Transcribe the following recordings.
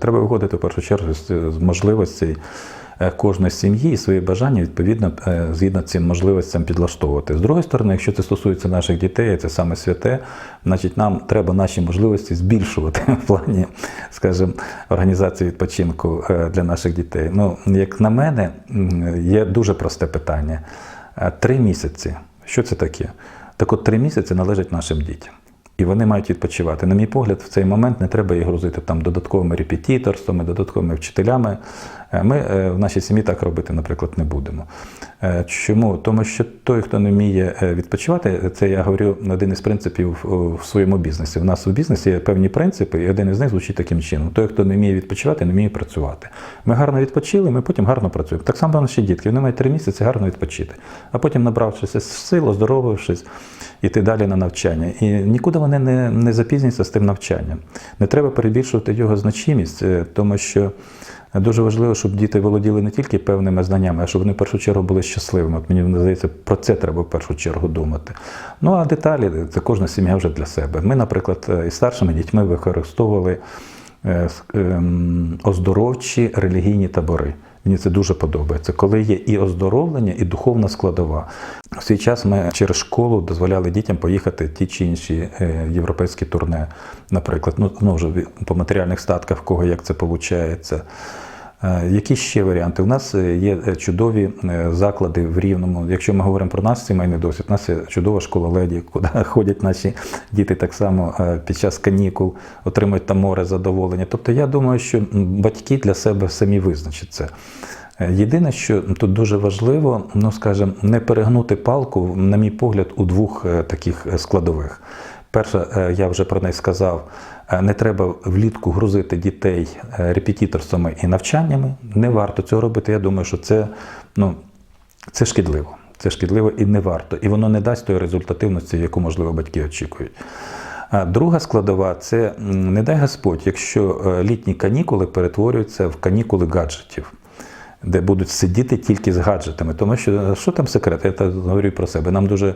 Треба виходити в першу чергу з можливостей е, кожної сім'ї і свої бажання відповідно е, згідно цим можливостям підлаштовувати. З другої сторони, якщо це стосується наших дітей, це саме святе, значить нам треба наші можливості збільшувати в плані, скажімо, організації відпочинку е, для наших дітей. Ну, як на мене, є дуже просте питання: три місяці. Що це таке? Так от три місяці належать нашим дітям. І вони мають відпочивати. На мій погляд, в цей момент не треба їх грузити там додатковими репетиторствами, додатковими вчителями. Е, Ми е, в нашій сім'ї так робити, наприклад, не будемо. Е, Чому? Тому що той, хто не вміє відпочивати, це я говорю один із принципів в своєму бізнесі. У нас у бізнесі є певні принципи, і один із них звучить таким чином: той, хто не вміє відпочивати, не вміє працювати. Ми гарно відпочили, ми потім гарно працюємо. Так само наші дітки, вони мають три місяці гарно відпочити, а потім, набравшися сил, оздоровившись, іти далі на навчання. І нікуди вони не, не запізняться з тим навчанням. Не треба перебільшувати його значимість, тому що дуже важливо, щоб діти володіли не тільки певними знаннями, а щоб вони в першу чергу були щасливими. От мені здається, про це треба в першу чергу думати. Ну а деталі це кожна сім'я вже для себе. Ми, наприклад, е, із старшими дітьми використовували е, ем, оздоровчі релігійні табори. Мені це дуже подобається, коли є і оздоровлення, і духовна складова. В свій час ми через школу дозволяли дітям поїхати ті чи інші е, європейські турне, наприклад, ну знову ж по матеріальних статках, в кого як це виходить. Які ще варіанти? У нас е, є е, чудові е, заклади в Рівному. Якщо ми говоримо про наш сімейний досвід, у нас є чудова школа леді, куди ходять наші діти так само е, під час канікул, отримують там море задоволення. Тобто я думаю, що батьки для себе самі визначать це. Е, Єдине, що тут дуже важливо, ну скажімо, не перегнути палку, на мій погляд, у двох е, таких е, складових. Перше, е, я вже про неї сказав, е, не треба влітку грузити дітей е, репетиторствами і навчаннями. Не варто цього робити. Я думаю, що це, ну, це шкідливо. Це шкідливо і не варто. І воно не дасть тої результативності, яку, можливо, батьки очікують. А друга складова це не дай Господь, якщо літні канікули перетворюються в канікули гаджетів, де будуть сидіти тільки з гаджетами. Тому що що там секрет? Я говорю про себе. Нам дуже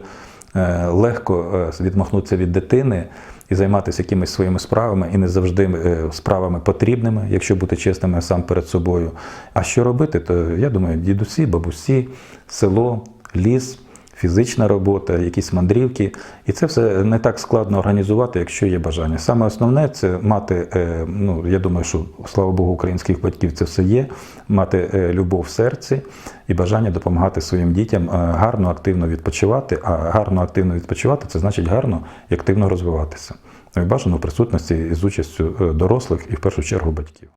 легко е, відмахнутися від дитини і займатися якимись своїми справами, і не завжди е, справами потрібними, якщо бути чесними сам перед собою. А що робити? То я думаю, дідусі, бабусі, село, ліс фізична робота, якісь мандрівки. І це все не так складно організувати, якщо є бажання. Саме основне це мати, е, ну я думаю, що слава Богу, українських батьків це все є, мати е, любов в серці і бажання допомагати своїм дітям е, гарно, активно відпочивати. А гарно активно відпочивати це значить гарно і активно розвиватися. Бажано в присутності з участю дорослих і в першу чергу батьків.